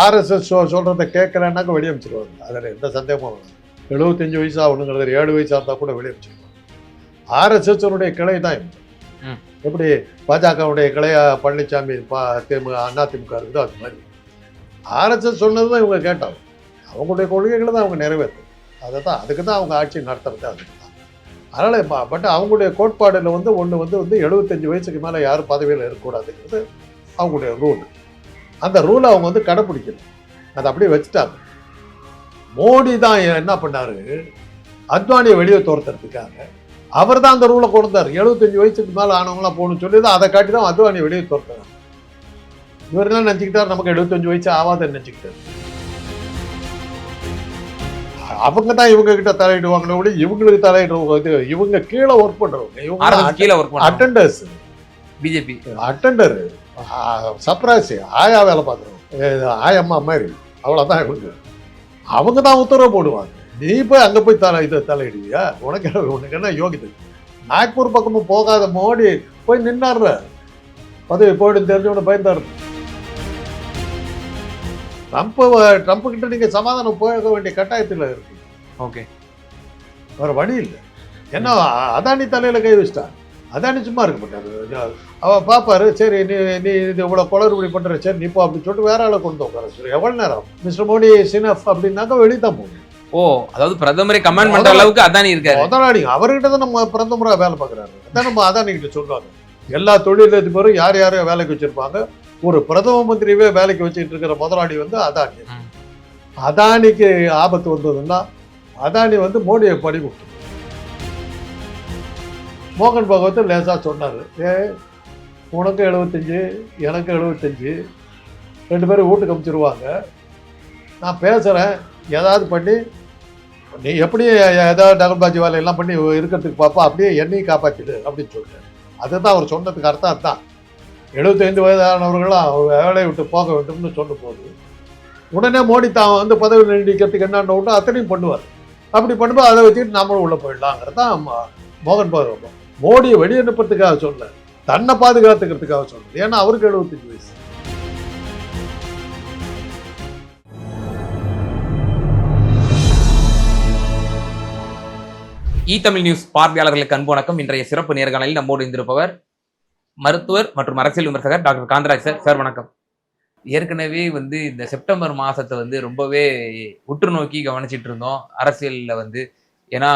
RSS சொல்கிறத கேட்கலன்னாக்க வெளியே அமைச்சிருவாங்க அதில் எந்த சந்தேகமும் வேணாம் எழுபத்தஞ்சு வயசு ஆகணுங்கிறது ஏழு வயசாக இருந்தால் கூட வெளியே அமைச்சிருவாங்க ஆர்எஸ்எஸ்னுடைய கிளை தான். எப்படி பாஜகவுடைய கிளையா பழனிசாமி பா திமுக அண்ணா திமுக இருக்குதோ அது மாதிரி. ஆர்எஸ்எஸ் சொன்னது தான் இவங்க கேட்டாங்க. அவங்களுடைய கொள்கைகளை தான் அவங்க நிறைவேற்றும் அதை தான் அதுக்கு தான் அவங்க ஆட்சி நடத்துறது அதுக்கு தான். அதனால் பட் அவங்களுடைய கோட்பாடில் வந்து ஒன்று வந்து வந்து எழுபத்தஞ்சு வயசுக்கு மேலே யாரும் பதவியில் இருக்கக்கூடாதுங்கிறது அவங்களுடைய ரூல் அந்த ரூலை அவங்க வந்து கடைப்பிடிக்கல. அதை அப்படியே வச்சுட்டாங்க. மோடி தான் என்ன பண்ணாரு? அத்வானியை வெளியே துரத்துறதுக்காக அவர் தான் அந்த ரூலை கொடுத்தாரு எழுபத்தஞ்சு வயசுக்கு மேலே ஆனவங்களாம் போகணும்னு சொல்லி தான் அதை காட்டி தான் அத்வானியை வெளியே துரத்துறாங்க. இவர் என்ன நினச்சிக்கிட்டார் நமக்கு எழுபத்தஞ்சு வயசு ஆகாதுன்னு நினச்சிக்கிட்டாரு. அவங்க தான் இவங்க கிட்ட தலையிடுவாங்களே ஒழிய இவங்களுக்கு தலையிடுறவங்க இது இவங்க கீழே ஒர்க் பண்றவங்க. இவங்க கீழே ஒர்க் அட்டண்டர்ஸ் பிஜேபி அட்டண்டர் சப்ராசி ஆயா வேலை பார்க்குறோம் ஆயம்மா மாதிரி. அவ்வளோதான் இவங்க அவங்க தான் உத்தரவு போடுவாங்க. நீ போய் அங்கே போய் தலை இதை தலையிடுவியா? உனக்கு உனக்கு என்ன யோகிதை? நாக்பூர் பக்கமும் போகாத மோடி போய் நின்னார்ற பதவி போயிடும் தெரிஞ்சவன பயந்தார். ட்ரம்ப் ட்ரம்ப் கிட்ட நீங்க சமாதானம் போக வேண்டிய கட்டாயத்தில் இருக்கு. ஓகே. வேற வழி இல்லை. ஏன்னா அதானி தலையில கை வச்சிட்டான் அதானி சும்மா இருக்க மாட்டாரு. அவ பாப்பாரு சரி நீ நீ இது இவ்வளவு குளறுபடி பண்ற சரி நீ போ அப்படின்னு சொல்லிட்டு வேற ஆளை கொண்டு உட்கார சொல்லி எவ்வளவு நேரம்? மிஸ்டர் மோடி சினஃப் அப்படின்னாக்கா வெளியே தான் போகணும் ஓ அதாவது பிரதமரை கமெண்ட் பண்ற அளவுக்கு அதானி இருக்காரு? முதலாளி அவர்கிட்ட தான் நம்ம பிரதமரா வேலை பார்க்குறாரு. அதான் நம்ம அதானி கிட்ட சொல்றாங்க. எல்லா தொழிலதிபரும் யார் யாரையோ வேலைக்கு வச்சிருப்பாங்க? ஒரு பிரதம மந்திரியவே வேலைக்கு வச்சுட்டு இருக்கிற முதலாளி வந்து அதானி. அதானிக்கு ஆபத்து வந்ததுன்னா அதானி வந்து மோடியை படி கொடுத்து மோகன் பகவத் லேசாக சொன்னார். ஏ உனக்கு எழுபத்தஞ்சு எனக்கு எழுபத்தஞ்சு ரெண்டு பேரும் வீட்டுக்கு அமுச்சிருவாங்க. நான் பேசுகிறேன் ஏதாவது பண்ணி நீ எப்படி ஏதாவது டகல்பாஜி வேலையெல்லாம் பண்ணி இருக்கிறதுக்கு பார்ப்பா அப்படியே என்னையும் காப்பாற்றிடு அப்படின்னு சொல்லிட்டு அதுதான் அவர் சொன்னதுக்கு அர்த்தம் அதுதான். எழுபத்தைந்து வயதானவர்களாம் வேலையை விட்டு போக வேண்டும்னு சொன்ன போது உடனே மோடி தான் வந்து பதவி நீடிக்கிறதுக்கு என்னன்னு விட்டு அத்தனையும் பண்ணுவார். அப்படி பண்ணும்போது அதை வச்சுட்டு நம்மளும் உள்ளே போயிடலாங்கிறது தான் மோகன் பகவத் மோடியை வெளியனுப்புறதுக்காக சொல்ல தன்னை பாதுகாத்துக்கிறதுக்காக சொன்னது ஏன்னா அவருக்கு எழுபத்தஞ்சு வயசு. இ தமிழ் நியூஸ் பார்வையாளர்களுக்கு அன்பு வணக்கம். இன்றைய சிறப்பு நேர்காணலில் நம்மோடு இருந்திருப்பவர் மருத்துவர் மற்றும் அரசியல் விமர்சகர் டாக்டர் காந்தராஜ் சார். சார் வணக்கம். ஏற்கனவே வந்து இந்த செப்டம்பர் மாதத்தை வந்து ரொம்பவே உற்று நோக்கி கவனிச்சிட்டு இருந்தோம். அரசியலில் வந்து ஏன்னா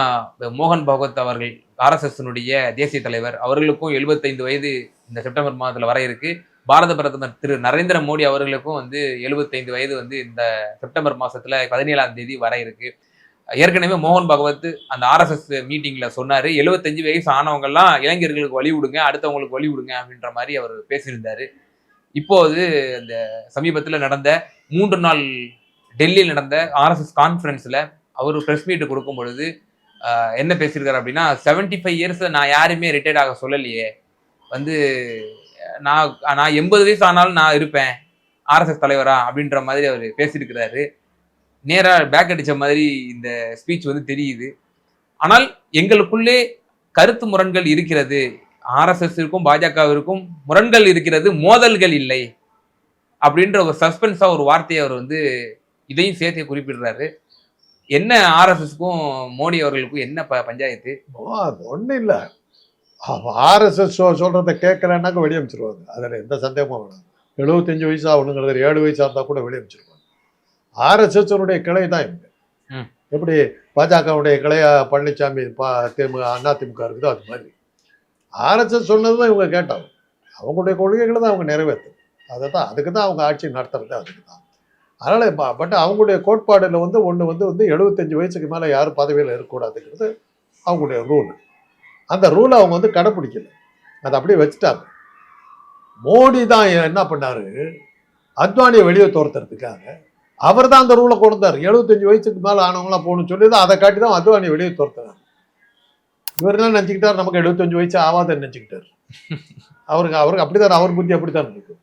மோகன் பகவத் அவர்கள் ஆர்எஸ்எஸ்னுடைய தேசிய தலைவர். அவர்களுக்கும் எழுபத்தைந்து வயது இந்த செப்டம்பர் மாதத்தில் வர இருக்கு. பாரத பிரதமர் திரு நரேந்திர மோடி அவர்களுக்கும் வந்து எழுபத்தைந்து வயது வந்து இந்த செப்டம்பர் மாதத்தில் பதினேழாம் தேதி வர இருக்கு. ஏற்கனவே மோகன் பகவத் அந்த ஆர்எஸ்எஸ் மீட்டிங்கில் சொன்னார். எழுபத்தஞ்சு வயசு ஆனவங்கள்லாம் இளைஞர்களுக்கு வழி விடுங்க அடுத்தவங்களுக்கு வழி விடுங்க அப்படின்ற மாதிரி அவர் பேசியிருந்தார். இப்போது அந்த சமீபத்தில் நடந்த மூன்று நாள் டெல்லியில் நடந்த ஆர்எஸ்எஸ் கான்ஃபரன்ஸில் அவர் ப்ரெஸ் மீட் கொடுக்கும் பொழுது என்ன பேசியிருக்காரு அப்படின்னா 75 ஃபைவ் இயர்ஸ் நான் யாருமே ரிட்டையர்ட் ஆக சொல்லலையே. வந்து நான் நான் எண்பது வயசு ஆனாலும் நான் இருப்பேன். ஆர்எஸ்எஸ் தலைவரா அப்படின்ற மாதிரி அவர் பேசியிருக்கிறாரு. நேராக பேக் அடித்த மாதிரி இந்த ஸ்பீச் வந்து தெரியுது. ஆனால் எங்களுக்குள்ளே கருத்து முரண்கள் இருக்கிறது. ஆர்எஸ்எஸ்க்கும் பாஜகவிற்கும் முரண்கள் இருக்கிறது மோதல்கள் இல்லை. அப்படின்ற ஒரு சஸ்பென்ஸாக ஒரு வார்த்தையை அவர் வந்து இதையும் சேர்த்து குறிப்பிடுறாரு. என்ன ஆர்எஸ்எஸ்க்கும் மோடி அவர்களுக்கும் என்ன ப- பஞ்சாயத்து? அது ஒன்றும் இல்லை. ஆர்எஸ்எஸ் சொல்கிறத கேட்கலன்னாக்க வெளியே அமைச்சிருவாங்க அதில் எந்த சந்தேகமும் வேணாம் எழுபத்தஞ்சு வயசு ஆகணுங்கிறது ஏழு வயசாக இருந்தால் கூட வெளியே அமைச்சிருவாங்க ஆர்எஸ்எஸ்னுடைய கிளை தான் இவங்க. எப்படி பாஜகவுடைய கிளையா பழனிசாமி பா திமுக அண்ணா திமுக இருக்குதோ அது மாதிரி. ஆர்எஸ்எஸ் சொன்னது தான் இவங்க கேட்டாங்க. அவங்களுடைய கொள்கைகளை தான் அவங்க நிறைவேற்றும் அதை தான் அதுக்கு தான் அவங்க ஆட்சி நடத்துறது அதுக்கு தான். அதனால் பட் அவங்களுடைய கோட்பாடில் வந்து ஒன்று வந்து வந்து எழுபத்தஞ்சு வயசுக்கு மேலே யாரும் பதவியில் இருக்கக்கூடாதுங்கிறது அவங்களுடைய ரூல் அந்த ரூலை அவங்க வந்து கடைப்பிடிக்கல. அதை அப்படியே வச்சுட்டாங்க. மோடி தான் என்ன பண்ணாரு? அத்வானியை வெளியே துரத்துறதுக்காக அவர் தான் அந்த ரூலை கொண்டு எழுபத்தஞ்சு வயசுக்கு மேலே ஆனவங்களாம் போகணும்னு சொல்லி தான் அதை காட்டி தான் அத்வானியை வெளியே துரத்துறாரு இவர் என்ன நினச்சிக்கிட்டார்? நமக்கு எழுபத்தஞ்சு வயசு ஆகாதுன்னு நினச்சிக்கிட்டார். அவருக்கு அவருக்கு அப்படிதான் அவர் புத்தி அப்படித்தான் இருக்கு.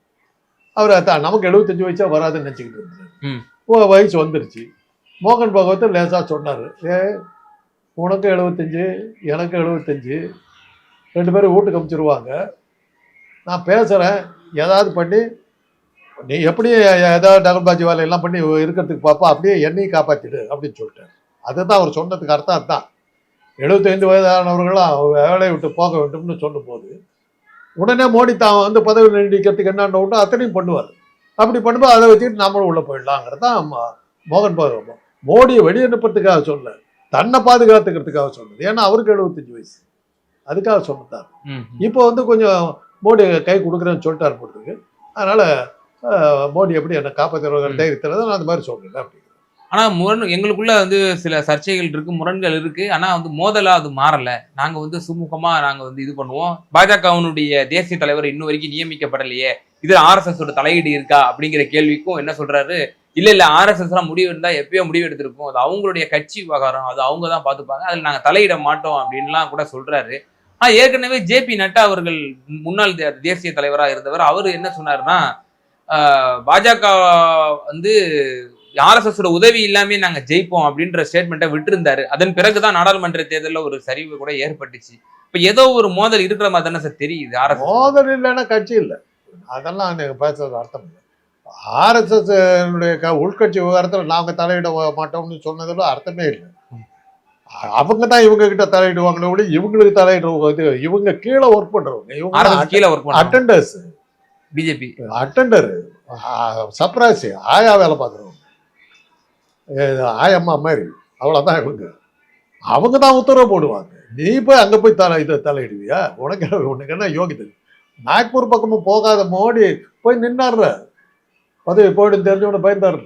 அவர் அதான் நமக்கு எழுபத்தஞ்சு வயசா வராதுன்னு நினச்சிக்கிட்டு இருந்தார் வயசு வந்துருச்சு. மோகன் பகவத் லேசாக சொன்னார். ஏ உனக்கு எழுபத்தஞ்சு எனக்கு எழுபத்தஞ்சு. ரெண்டு பேரும் வீட்டுக்கு அமுச்சிருவாங்க. நான் பேசுகிறேன் ஏதாவது பண்ணி நீ எப்படி ஏதாவது டகல்பாஜி வேலை எல்லாம் பண்ணி இருக்கிறதுக்கு பார்ப்பா அப்படியே என்னையும் காப்பாத்திடு அப்படின்னு சொல்லிட்டாரு. அதுதான் அவர் சொன்னதுக்கு அர்த்தம் அதுதான். எழுபத்தைந்து வயதானவர்களாம் வேலையை விட்டு போக வேண்டும்னு சொல்லும்போது உடனே மோடி தான் வந்து பதவி நீடிக்கிறதுக்கு என்னென்ன உண்டோ அத்தனையும் பண்ணுவார். அப்படி பண்ணும்போது அதை வச்சுக்கிட்டு நாமளும் உள்ள போயிடலாங்கிறது தான் மோகன் பகவத் மோடியை வெளியனுப்புறதுக்காக சொல்ல தன்னை பாதுகாத்துக்கிறதுக்காக சொன்னது ஏன்னா அவருக்கு எழுபத்தஞ்சு வயசு. அதுக்காக சொன்னதார். இப்போ வந்து கொஞ்சம் மோடி கை கொடுக்குறேன்னு சொல்லிட்டாரு போட்டுருக்கு. அதனால மோடி எப்படி என்னை காப்பாற்றுற ம். தைரியத்தில் தான் நான் அந்த மாதிரி சொல்றேன். அப்படி ஆனால் முரண் எங்களுக்குள்ள வந்து சில சர்ச்சைகள் இருக்கு முரண்கள் இருக்கு. ஆனால் வந்து மோதலாக அது மாறலை. நாங்கள் வந்து சுமூகமாக நாங்கள் வந்து இது பண்ணுவோம். பாஜகவினுடைய தேசிய தலைவர் இன்னும் வரைக்கும் நியமிக்கப்படலையே. இதில் ஆர்எஸ்எஸோட தலையீடு இருக்கா அப்படிங்கிற கேள்விக்கும் என்ன சொல்றாரு? இல்லை இல்லை ஆர்எஸ்எஸ்லாம் முடிவு இருந்தால் எப்பயோ முடிவு எடுத்திருக்கும் அது அவங்களுடைய கட்சி விவகாரம். அது அவங்க தான் பார்த்துப்பாங்க. அதில் நாங்கள் தலையிட மாட்டோம் அப்படின்லாம் கூட சொல்றாரு. ஆனால் ஏற்கனவே ஜேபி நட்டா அவர்கள் முன்னாள் தேசிய தலைவராக இருந்தவர். அவர் என்ன சொன்னார்னா பாஜக வந்து ஆர்எஸ்எஸ் உதவி இல்லாமே நாங்க ஜெயிப்போம் அப்படின்ற ஸ்டேட்மெண்ட்டை விட்டிருந்தாரு. அதன் பிறகுதான் நாடாளுமன்ற தேர்தல்ல ஒரு சரிவு கூட ஏற்பட்டுச்சு. இப்ப ஏதோ ஒரு மோதல் இருக்கிற மாதிரி தானே சார் தெரியுது ஆர்எஸ்எஸ் மோதல் இல்லைன்னா கட்சி இல்லை. அதெல்லாம் நீங்க பேசுறது அர்த்தம் இல்லை. ஆர்எஸ்எஸ் க உள்கட்சி விவகாரத்தில் நாங்கள் தலையிட மாட்டோம்னு சொன்னதுல அர்த்தமே இல்லை. அவங்க தான் இவங்க கிட்ட தலையிடுவாங்களே விட இவங்களுக்கு தலையிடுறவங்க இது இவங்க கீழே ஒர்க் பண்றவங்க இவங்க கீழே ஒர்க் அட்டண்டர்ஸ் பிஜேபி. அட்டண்டர் சப்ராசி ஆயா வேலை பார்க்குறவங்க. ஆயம்மா மாதிரி. அவ்வளோதான் இவங்க. அவங்க தான் உத்தரவு போடுவாங்க. நீ போய் அங்கே போய் தலை இதை தலையிடுவியா? உனக்கு உனக்கு என்ன யோகிதை நாக்பூர் பக்கமும் போகாத மோடி போய் நின்னார்ற பதவி போயிடும் தெரிஞ்சவனு பயந்தாரு.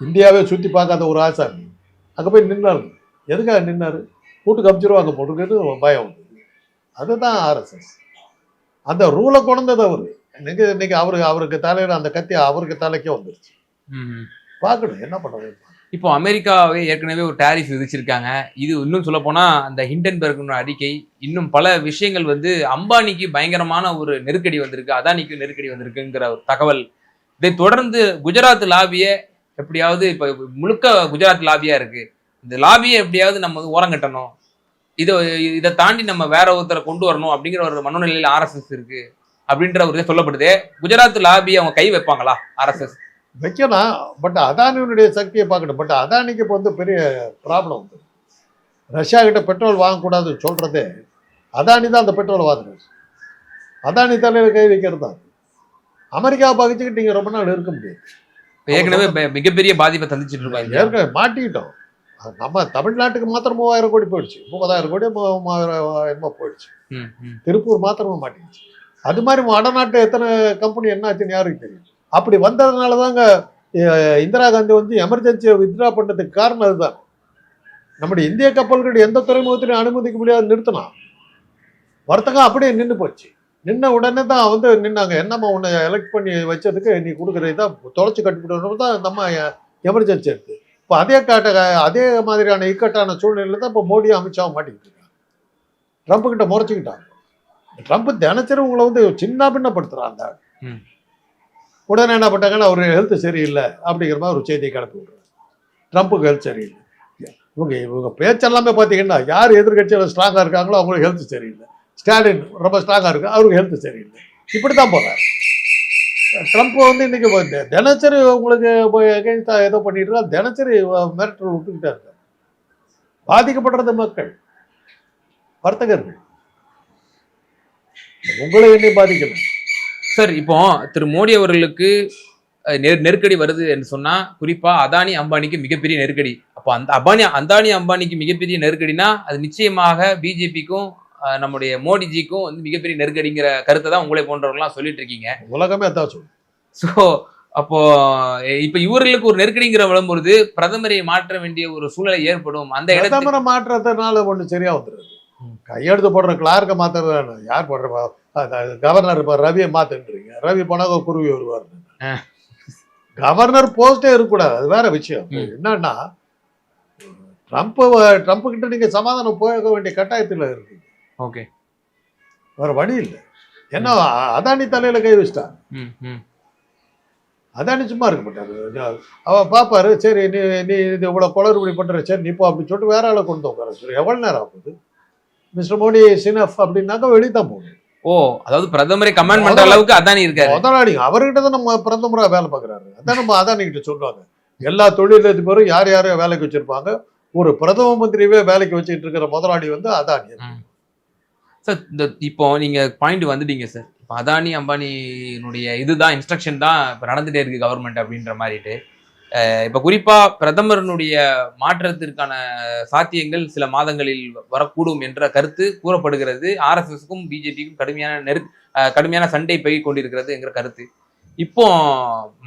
இந்தியாவே சுற்றி பார்க்காத ஒரு ஆசாமி. அங்கே போய் நின்னாரு. எதுக்காக நின்னார்? கூட்டு கமிச்சிருவாங்க போட்டுக்கிட்டு பயம் வந்து அதுதான் ஆர்எஸ்எஸ். அந்த ரூலை கொண்டது அவரு. இன்னைக்கு இன்னைக்கு அவருக்கு அவருக்கு தலையிட அந்த கத்தி அவருக்கு தலைக்கே வந்துருச்சு. பார்க்கணும். என்ன பண்ணுறது இப்போ அமெரிக்காவே ஏற்கனவே ஒரு டாரிஃப் விதிச்சிருக்காங்க. இது இன்னும் சொல்ல போனா அந்த ஹிண்டன்பர்க் அறிக்கை இன்னும் பல விஷயங்கள் வந்து அம்பானிக்கு பயங்கரமான ஒரு நெருக்கடி வந்திருக்கு அதானிக்கு நெருக்கடி வந்திருக்குங்கிற ஒரு தகவல். இதை தொடர்ந்து குஜராத் லாபிய எப்படியாவது இப்ப முழுக்க குஜராத் லாபியா இருக்கு. இந்த லாபியை எப்படியாவது நம்ம வந்து ஓரங்கட்டணும் இதை இதை தாண்டி நம்ம வேற ஒருத்தரை கொண்டு வரணும் அப்படிங்கிற ஒரு மனோநிலையில ஆர்எஸ்எஸ் இருக்கு அப்படின்ற ஒரு இது சொல்லப்படுது. குஜராத் லாபி அவங்க கை வைப்பாங்களா? ஆர்எஸ்எஸ். வைக்கலாம். பட் அதானியினுடைய சக்தியை பார்க்கணும் பட் அதானிக்கு இப்போ வந்து பெரிய ப்ராப்ளம் வந்து ரஷ்யா கிட்ட பெட்ரோல் வாங்கக்கூடாதுன்னு சொல்றதே அதானி தான் அந்த பெட்ரோல் வாங்குறாரு அதானி தலையில கை வைக்கிறது? தான் அமெரிக்காவை பகிச்சுக்கிட்டு நீங்க ரொம்ப நாள் இருக்க முடியாது. ஏற்கனவே மிகப்பெரிய பாதிப்பை தந்திச்சிட்டு இருக்காங்க ஏற்கனவே மாட்டிக்கிட்டோம். நம்ம தமிழ்நாட்டுக்கு மாத்திரம் மூவாயிரம் கோடி போயிடுச்சு. முப்பதாயிரம் கோடி என்னமோ போயிடுச்சு. திருப்பூர் மாத்திரமா மாட்டிக்கிச்சு. அது மாதிரி வடநாட்டு எத்தனை கம்பெனி என்னாச்சுன்னு யாருக்கு தெரியும்? அப்படி வந்ததுனால தாங்க இந்திரா காந்தி வந்து எமர்ஜென்சியை வித்ட்ரா பண்ணதுக்கு காரணம் அதுதான். நம்முடைய இந்திய கப்பல்கள் எந்த துறைமுகத்திலையும் அனுமதிக்க முடியாது நிறுத்தினா வர்த்தகம் அப்படியே நின்று போச்சு. நின்ன உடனே தான் வந்து நின்னாங்க. என்னம்மா உன்னை எலெக்ட் பண்ணி வச்சதுக்கு நீ கொடுக்குறது தான் தொலைச்சி கட்டிவிடணும் தான் நம்ம எமர்ஜென்சி எடுத்து. இப்போ அதே காட்ட அதே மாதிரியான இக்கட்டான சூழ்நிலையில் தான் இப்போ மோடியும் அமித்ஷாவும் மாட்டிக்கிட்டு இருக்காங்க. ட்ரம்ப் கிட்ட முறைச்சிக்கிட்டாங்க. ட்ரம்ப் தினச்சரும் உங்களை வந்து சின்ன பின்னப்படுத்துறான் அந்த உடனே என்ன பண்ணிட்டாங்கன்னா அவர் ஹெல்த் சரியில்லை அப்படிங்கிற மாதிரி ஒரு செய்தியை கிளப்பி விடுறாரு. ட்ரம்ப்புக்கு ஹெல்த் சரியில்லை. இவங்க இவங்க பேச்செல்லாமே பார்த்தீங்கன்னா யார் எதிர்கட்சியில் ஸ்ட்ராங்காக இருக்காங்களோ அவங்களுக்கு ஹெல்த் சரியில்லை. ஸ்டாலின் ரொம்ப ஸ்ட்ராங்காக இருக்கு அவருக்கு ஹெல்த் சரியில்லை. இப்படி தான் போகிறார் ட்ரம்ப் வந்து இன்னைக்கு தினச்சரி தினசரி உங்களுக்கு எகெயின்ஸ்டாக ஏதோ பண்ணிட்டு இருக்கா தினசரி மிரட்டல் விட்டுக்கிட்டே இருக்கார் பாதிக்கப்படுறது மக்கள் வர்த்தகர்கள். உங்களை என்னை பாதிக்கணும் சார் இப்போ திரு மோடி அவர்களுக்கு நெரு- நெருக்கடி வருது என்று சொன்னா குறிப்பா அதானி அம்பானிக்கு மிகப்பெரிய நெருக்கடி. அப்போ அந்த அபானி அந்தானி அம்பானிக்கு மிகப்பெரிய நெருக்கடினா அது நிச்சயமாக பிஜேபிக்கும் நம்முடைய மோடிஜிக்கும் வந்து மிகப்பெரிய நெருக்கடிங்கிற கருத்தை தான் உங்களை போன்றவர்கள்லாம் சொல்லிட்டு இருக்கீங்க. உலகமே அதான் சொல்லும் ஸோ அப்போ இப்ப இவர்களுக்கு ஒரு நெருக்கடிங்கிற வரும்பொழுது பிரதமரை மாற்ற வேண்டிய ஒரு சூழ்நிலை ஏற்படும். அந்த இடத்துல மாற்றத்தினால ஒண்ணு சரியா வந்துருது. கையெழுத்து போடுற கிளார்க்கை மாத்துறது யார் போடுற கவர்னர் இப்போ ரவியை மாத்துன்றீங்க. ரவி போனாக்க குருவி வருவார். கவர்னர் போஸ்டே இருக்கக்கூடாது அது வேற விஷயம். என்னன்னா ட்ரம்ப் ட்ரம்ப் கிட்ட நீங்க சமாதானம் போக வேண்டிய கட்டாயத்துல இருக்கு ஓகே. வேற வழி இல்லை. ஏன்னா அதானி தலையில கை வச்சிட்டான். அதானி சும்மா இருக்க மாட்டாரு. அவ பாப்பாரு சரி நீ நீ இது இவ்வளவு குளறுபடி பண்ற சரி நீ போ அப்படின்னு சொல்லிட்டு வேற ஆளை கொண்டு உட்கார சொல்லி எவ்வளவு நேரம் ஆகுது? மிஸ்டர் மோடி சினஃப் அப்படின்னாக்கா வெளியே தான் போகணும். ஓ அதாவது பிரதமரை கமாண்ட் பண்ற அளவுக்கு அதானி இருக்காரு? முதலாளி அவர்கிட்ட தான் நம்ம பிரதமரா வேலை பார்க்குறாரு. அதான் நம்ம அதானி கிட்ட சொல்லுவாங்க எல்லா தொழிலதிபரும் யார் யாரையோ வேலைக்கு வச்சிருப்பாங்க? ஒரு பிரதம மந்திரியவே வேலைக்கு வச்சுட்டு இருக்கிற முதலாளி வந்து அதானி. சார் இந்த இப்போ நீங்க பாயிண்ட் வந்துட்டீங்க சார் இப்போ அதானி அம்பானியினுடைய இதுதான் இன்ஸ்ட்ரக்ஷன் தான் இப்போ நடந்துட்டே இருக்கு கவர்மெண்ட் அப்படின்ற மாதிரிட்டு. இப்போ குறிப்பா பிரதமரனுடைய மாற்றத்திற்கான சாத்தியங்கள் சில மாதங்களில் வரக்கூடும் என்ற கருத்து கூறப்படுகிறது. ஆர்எஸ்எஸ்க்கும் பிஜேபிக்கும் கடுமையான நெரு கடுமையான சண்டை போய் கொண்டிருக்கிறது என்கிற கருத்து. இப்போ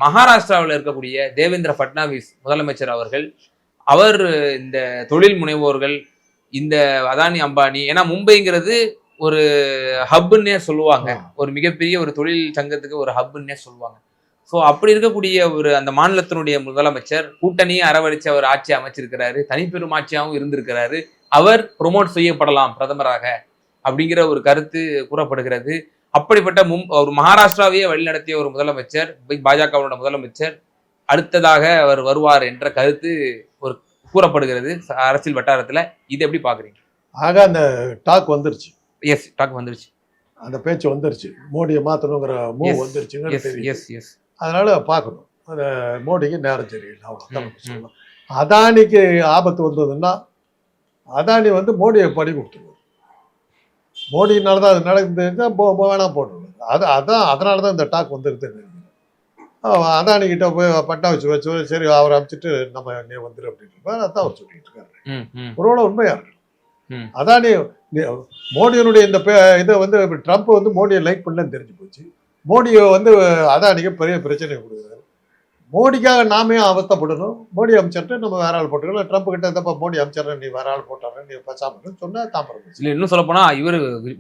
மகாராஷ்டிராவில் இருக்கக்கூடிய தேவேந்திர ஃபட்னாவிஸ் முதலமைச்சர் அவர்கள் அவர் இந்த தொழில் முனைவோர்கள் இந்த அதானி அம்பானி ஏன்னா மும்பைங்கிறது ஒரு ஹப்புன்னே சொல்லுவாங்க. ஒரு மிகப்பெரிய ஒரு தொழில் சங்கத்துக்கு ஒரு ஹப்புன்னே சொல்லுவாங்க. ஸோ அப்படி இருக்கக்கூடிய ஒரு அந்த மாநிலத்தினுடைய முதலமைச்சர் கூட்டணியை அரவணைச்சு அவர் ஆட்சி அமைச்சிருக்கிறாரு. தனிப்பெரும் ஆட்சியாகவும் இருந்திருக்கிறாரு. அவர் ப்ரொமோட் செய்யப்படலாம் பிரதமராக அப்படிங்கிற ஒரு கருத்து கூறப்படுகிறது. அப்படிப்பட்ட மும் ஒரு மகாராஷ்டிராவையே வழிநடத்திய ஒரு முதலமைச்சர் பாஜகவோட முதலமைச்சர் அடுத்ததாக அவர் வருவார் என்ற கருத்து ஒரு கூறப்படுகிறது அரசியல் வட்டாரத்துல. இது எப்படி பாக்குறீங்க? ஆக அந்த டாக் வந்துருச்சு. எஸ் டாக் வந்துருச்சு. அந்த பேச்சு வந்துருச்சு. மோடியை மாத்தணுங்கிற மூவ். வந்துருச்சுங்கிறது எஸ் எஸ் அதனால பார்க்கணும். மோடிக்கு நேரம் சரியில்லை. அவ்வளோதான் சொல்லலாம் அதானிக்கு ஆபத்து வந்ததுன்னா அதானி வந்து மோடியை படி கொடுத்துருவார். மோடினால தான் அது நடக்குதுன்னா வேணாம் போட்டுருவார். அது அதான் அதனால தான் இந்த டாக் வந்துருது அதானி கிட்ட போய் பட்டா வச்சு வச்சு சரி அவரை அமைச்சிட்டு நம்ம நீ வந்துரு அப்படின்ட்டு அதான் அவர் சொல்லிட்டு இருக்காரு. ஒருவேளை உண்மையா இருக்கு. அதானி மோடியினுடைய இந்த பே- இதை வந்து ட்ரம்ப் வந்து மோடியை லைக் பண்ணலன்னு தெரிஞ்சு போச்சு. மோடியை வந்து அதானிக்கு பெரிய பிரச்சனை கொடுக்குறாரு. மோடிக்காக நாமே அவஸ்தைப்படணும். மோடி அமைச்சர்ட்டு நம்ம வேற ஆள் போட்டுக்கலாம் ட்ரம்ப் கிட்ட இருந்தப்ப மோடி அமைச்சர் நீ வேற ஆள் போட்டாரு நீ பேசாம சொன்னா தாம்பரம் இல்ல இன்னும் சொல்ல போனா இவர்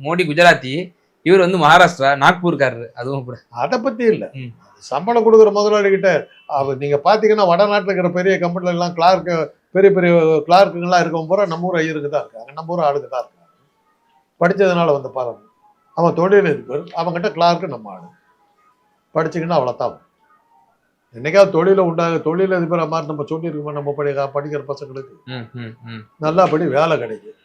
மோடி குஜராத்தி இவர் வந்து மகாராஷ்டிரா நாக்பூர்காரரு. அதுவும் கூட அதை பத்தி இல்ல. சம்பளம் கொடுக்குற முதலாளி கிட்ட அவ நீங்க பாத்தீங்கன்னா வடநாட்டுல இருக்கிற பெரிய கம்பெனில எல்லாம் கிளார்க் பெரிய பெரிய கிளார்க்குங்கெல்லாம் இருக்கவங்க பூரா நம்ம ஊர் ஐயருக்கு தான் இருக்காங்க. நம்ம ஊர் ஆளுக்கு தான் இருக்காங்க. படிச்சதுனால வந்த பாதம் அவன் தொழில் இருப்பார் அவன்கிட்ட கிளார்க்கு நம்ம ஆளு. படிச்சுக்கின்னா அவ்வளோதான் என்னைக்காவது தொழில உண்டாக தொழில் அதிபர் மாதிரி நம்ம சொல்லியிருக்கோம் நம்ம படி படிக்கிற பசங்களுக்கு. நல்லாபடி வேலை கிடைக்கும்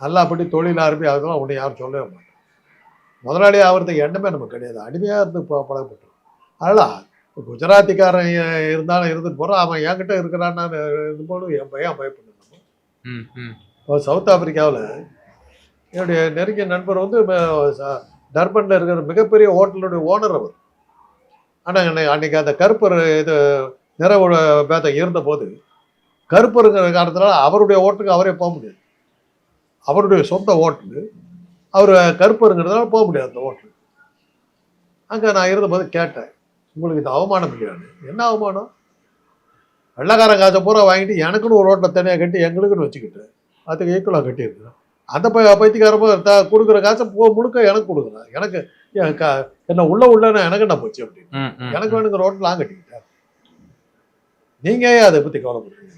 நல்லாபடி தொழில் ஆரம்பி அதெல்லாம் ஒன்று யாரும் சொல்லவே மாட்டோம் முதலாளி ஆகிறதுக்கு எண்ணமே நமக்கு கிடையாது. அடிமையாக இருந்து ப- பழக்கப்பட்டோம் அதனால் குஜராத்திக்காரன் இருந்தாலும் இருந்துட்டு போகிறான் அவன் என்கிட்ட இருக்கிறான்னு இருந்தபோது என் பையன் இப்போ சவுத் ஆப்பிரிக்காவில் என்னுடைய நெருங்கிய நண்பர் வந்து டர்பனில் இருக்கிற மிகப்பெரிய ஹோட்டலுடைய ஓனர் அவர். ஆனால் அன்னைக்கு அந்த கருப்பர் இது நிறவோட பேதம் இருந்தபோது கருப்பருங்கிற காரணத்தினால அவருடைய ஓட்டுக்கு அவரே போக முடியாது. அவருடைய சொந்த ஹோட்டலு அவர் கருப்பருங்கிறதுனால போக முடியாது அந்த ஹோட்டல். அங்கே நான் இருந்தபோது கேட்டேன் உங்களுக்கு இது அவமானம் இல்லையான்னு என்ன அவமானம்? வெள்ளக்காரன் காசை பூரா வாங்கிட்டு எனக்குன்னு ஒரு ரோட்டில் தனியாக கட்டி எங்களுக்குன்னு வச்சுக்கிட்டு அதுக்கு ஈக்குவலாக கட்டியிருக்கிறேன். அந்த ப பைத்தியக்காரப்போ த கொடுக்குற காசை போ முழுக்க எனக்கு கொடுக்குறேன் எனக்கு என்ன உள்ள உள்ளன்னு எனக்கு என்ன போச்சு அப்படின்னு. எனக்கு வேணுங்கிற ரோட்டில் நான் கட்டிக்கிட்டேன். நீங்க ஏன் அதை பற்றி கவலைப்படுறீங்க?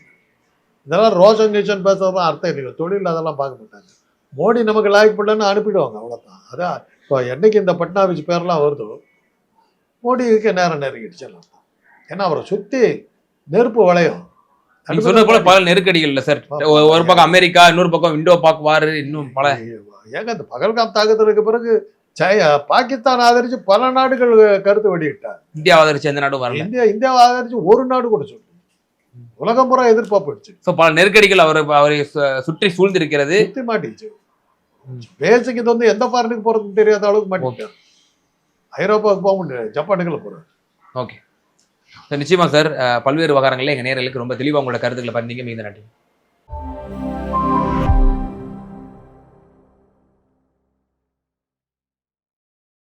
இதெல்லாம் ரோஷன் கிஷன் பேசுறதுலாம் அர்த்தம் இல்லைங்க. தொழில் அதெல்லாம் பார்க்க மாட்டாங்க. மோடி நமக்கு லாய்க் பண்ணலன்னு அனுப்பிடுவாங்க அவ்வளோதான் அதான் இப்போ என்னைக்கு இந்த பட்னாவிஸ் பேர்லாம் வருதோ மோடிக்கு நேரம் நெருங்கிடுச்சு எல்லாம் ஏன்னா அவரை சுற்றி நெருப்பு வளையம். நீங்க சொன்னது போல பல நெருக்கடிகள் இல்ல சார் ஒரு பக்கம் அமெரிக்கா இன்னொரு பக்கம் இண்டோ பாக் வார் இன்னும் பல. ஏங்க இந்த பகல்காம் தாக்குதலுக்கு பிறகு பாகிஸ்தான் ஆதரிச்சு பல நாடுகள் கருத்து வெளியிட்டார் இந்தியா ஆதரிச்சு எந்த நாடும் வரல. இந்தியா இந்தியாவை ஆதரிச்சு ஒரு நாடு கூட சொல்லு உலகம் பூரா எதிர்பார்ப்பு சோ பல நெருக்கடிகள் அவர் அவரை சுற்றி சூழ்ந்திருக்கிறது. சுத்தி மாட்டிச்சு பேசிக் இது வந்து எந்த ஃபாரினுக்கு போறதுன்னு தெரியாத அளவுக்கு மாட்டிட்டார் ஐரோப்பாவுக்கு போக முடியாது ஜப்பானுக்குள்ள போறாரு. ஓகே சார் நிச்சயமா சார் பல்வேறு விவகாரங்களில் எங்கள் நேரலுக்கு ரொம்ப தெளிவா உங்களோட கருத்துக்களை பண்ணீங்க மிகுந்த நன்றி.